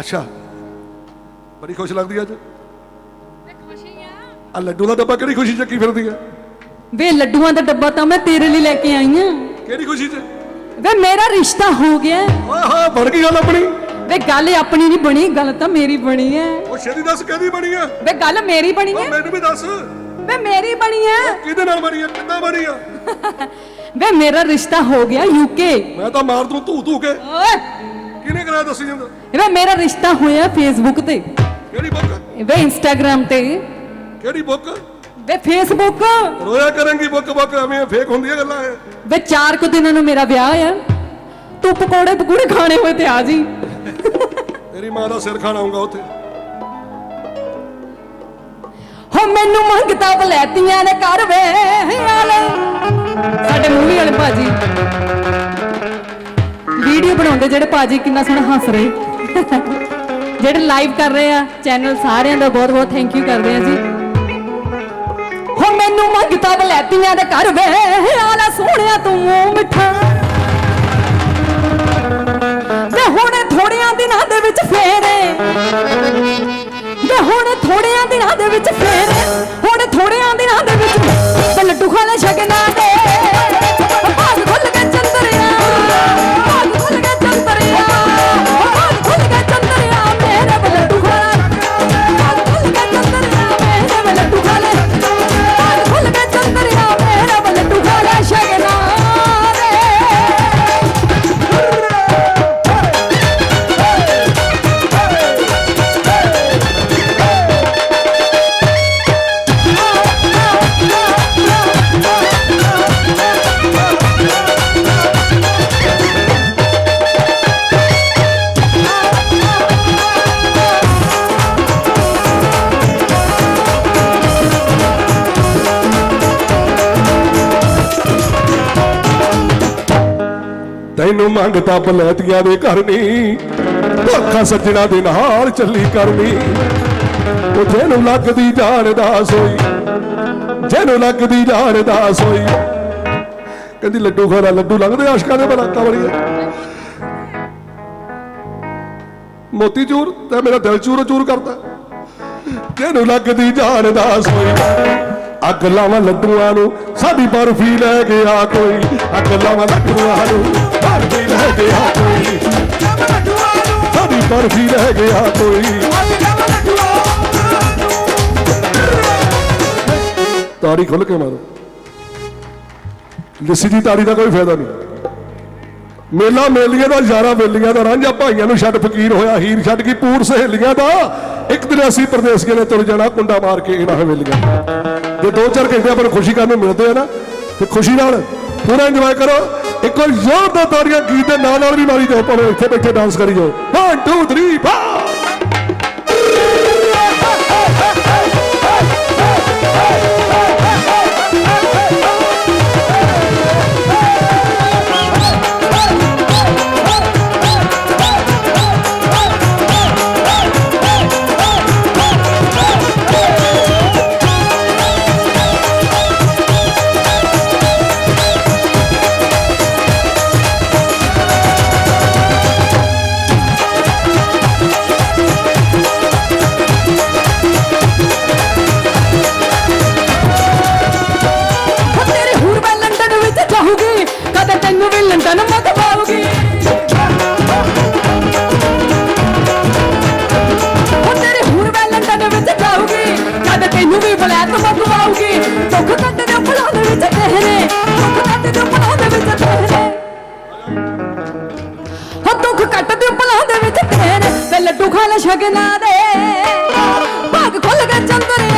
ਅੱਛਾ। ਬੜੀ ਖੁਸ਼ ਲੱਗਦੀ ਅੱਜ। ਆ। ਆ ਲੱਡੂ ਦਾ ਡੱਬਾ ਕਿਹੜੀ ਖੁਸ਼ੀ ਚੱਕੀ ਫਿਰਦੀ ਆ? ਵੇ ਲੱਡੂਆਂ ਦਾ ਡੱਬਾ ਤਾਂ ਮੈਂ ਤੇਰੇ ਲਈ ਲੈ ਕੇ ਆਈ ਆ। ਕਿਹੜੀ ਖੁਸ਼ੀ ਚ? ਵੇ ਮੇਰਾ ਰਿਸ਼ਤਾ ਹੋ ਗਿਆ। ਓਏ ਹੋਏ ਬਣ ਗਈ ਗੱਲ ਆਪਣੀ। ਵੇ ਗੱਲ ਆਪਣੀ ਨਹੀਂ ਬਣੀ ਗੱਲ ਤਾਂ ਮੇਰੀ ਬਣੀ ਹੈ ਉਹ ਛੇਤੀ ਦੱਸ ਕਿਹਦੀ ਬਣੀ ਆ? ਵੇ ਗੱਲ ਮੇਰੀ ਬਣੀ ਹੈ ਮੈਨੂੰ ਵੀ ਦੱਸ। ਵੇ ਮੇਰੀ ਬਣੀ ਹੈ ਕਿਹਦੇ ਨਾਲ ਬਣੀ ਆ? ਕਿੱਦਾਂ ਬਣੀ ਆ? ਵੇ ਮੇਰਾ ਰਿਸ਼ਤਾ ਹੋ ਗਿਆ ਯੂਕੇ ਮੈਂ ਤਾਂ ਮਾਰ ਦੂੰ ਧੂ ਧੂ ਕੇ। ਓਏ ਕਿਹਨੇ ਕਰਾਇਆ ਦੱਸੀ ਜਾਂਦਾ? ਵੇ ਮੇਰਾ ਰਿਸ਼ਤਾ ਹੋਇਆ ਫੇਸਬੁੱਕ ਤੇ। ਕਿਹੜੀ ਬੁੱਕ ਵੇ ਇੰਸਟਾਗ੍ਰam ਤੇ। ਕਿਹੜੀ ਬੁੱਕ ਵੇ ਫੇਸਬੁੱਕ ਰੋਇਆ ਕਰਾਂਗੀ ਬੁੱਕ ਬੁੱਕ ਐਵੇਂ ਫੇਕ ਹੁੰਦੀਆਂ ਗੱਲਾਂ ਇਹ। ਵੇ ਚਾਰ ਕੁ ਦਿਨਾਂ ਨੂੰ ਮੇਰਾ ਵਿਆਹ ਆ। ਤੂੰ ਪਕੌੜੇ ਪਕੂੜੇ ਖਾਣੇ ਹੋਏ ਤੇ ਆ ਜੀ। ਤੇਰੀ ਮਾਂ ਦਾ ਸਿਰ ਖਾਣਾ ਆਉਂਗਾ ਉੱਥੇ। ਹੋ ਮੈਨੂੰ ਮੰਗਤਾ ਬਲੈਤੀਆਂ ਨੇ ਕਰ ਵੇ ਸਾਡੇ ਮੂਵੀ ਵਾਲੇ ਭਾਜੀ। ਵੀਡੀਓ ਜਿਹੜੇ ਭਾਜੀ ਕਿੰਨਾ ਸੋਹਣਾ ਹੱਸ ਰਹੇ। ਜਿਹੜੇ ਲਾਈਵ ਕਰ ਰਹੇ ਆ ਚੈਨਲ ਸਾਰਿਆਂ ਦਾ ਬਹੁਤ ਬਹੁਤ ਥੈਂਕ ਯੂ ਕਰਦੇ ਆ ਜੀ। ਹੋ ਮੈਨੂੰ ਮੰਗਤਾ ਬਲੈਤੀਆਂ ਦੇ ਕਰ ਵੇ ਵਾਲਾ ਸੋਹਣਿਆ ਤੂੰ ਮੂੰਹ ਮਿੱਠਾ। ਵੇ ਹੁਣੇ ਥੋੜਿਆਂ ਦਿਨਾਂ ਦੇ ਵਿੱਚ ਤੈਨੂੰ ਮੰਗਤਾ ਬਲੈਤੀਆਂ ਦੇ ਘਰ ਧੋਖਾ ਸੱਜਣਾ ਦੇ ਨਾਲ ਚੱਲੀ ਕਰਨੀ। ਉਹ ਜਿਹਨੂੰ ਲੱਗਦੀ ਜਾਣ ਦਾ ਸੋਈ, ਜਿਹਨੂੰ ਲੱਗਦੀ ਜਾਣ ਦਾ ਸੋਈ। ਕਹਿੰਦੀ ਲੱਡੂ ਖਾਣਾ, ਲੱਡੂ ਲੱਗਦੇ ਆਸ਼ਕਾਂ ਦੇ ਬਲਾ ਕਵੜੀਏ ਮੋਤੀ ਚੂਰ, ਤੇ ਮੇਰਾ ਦਿਲ ਚੂਰ ਚੂਰ ਕਰਦਾ। ਜਿਹਨੂੰ ਲੱਗਦੀ ਜਾਣ ਦਾ ਸੋਈ। ਅੱਗ ਲਾਵਾਂ ਲੱਡੂਆਂ ਨੂੰ, ਸਾਡੀ ਬਰਫੀ ਲੈ ਗਿਆ ਕੋਈ। ਅੱਗ ਲਾਵਾਂ ਲੱਡੂਆਂ ਨੂੰ, ਬਰਫੀ ਲੈ ਗਿਆ ਕੋਈ। ਸਾਡੀ ਬਰਫੀ ਲੈ ਗਿਆ ਕੋਈ। ਤਾੜੀ ਖੁੱਲ ਕੇ ਮਾਰੋ। ਲੱਸੀ ਦੀ ਤਾੜੀ ਦਾ ਕੋਈ ਫਾਇਦਾ ਨਹੀਂ। ਮੇਲਾ ਮੇਲੀਆਂ ਦਾ, ਯਾਰਾ ਮੇਲੀਆਂ ਦਾ, ਰਾਂਝਾ ਭਾਈਆਂ ਨੂੰ ਛੱਡ ਫਕੀਰ ਹੋਇਆ ਹੀਰ, ਛੱਡ ਕੇ ਪੂਰ ਸਹੇਲੀਆਂ ਦਾ। ਇੱਕ ਦਿਨ ਅਸੀਂ ਪਰਦੇਸੀਆਂ ਨੇ ਤੁਰ ਜਾਣਾ, ਕੁੰਡਾ ਮਾਰ ਕੇ ਇਹਨਾਂ ਹਵੇਲੀਆਂ ਜੇ ਦੋ ਚਾਰ ਘੰਟੇ ਆਪਾਂ ਨੂੰ ਖੁਸ਼ੀ ਕਰਨ ਨੂੰ ਮਿਲਦੇ ਆ ਨਾ, ਤੇ ਖੁਸ਼ੀ ਨਾਲ ਪੂਰਾ ਇੰਜੋਏ ਕਰੋ। ਇੱਕੋ ਜ਼ੋਰਦਾਰ ਤਾੜੀਆਂ, ਗੀਤ ਦੇ ਨਾਲ ਨਾਲ ਵੀ ਮਾਰੀ ਜਾਓ, ਭਾਵੇਂ ਇੱਥੇ ਬੈਠੇ ਡਾਂਸ ਕਰੀ ਜਾਓ। 1 2 3 4 ਤਨ ਵਿੱਚ ਪਾਉਗੀ ਵਿੱਚ ਤੇਰੇ। ਵਿੱਚ ਲੱਡੂ ਖਾ ਸ਼ਗਨਾ ਦੇ। ਭਾਗ ਖੁੱਲ ਗਿਆ ਚੰਦਰੇ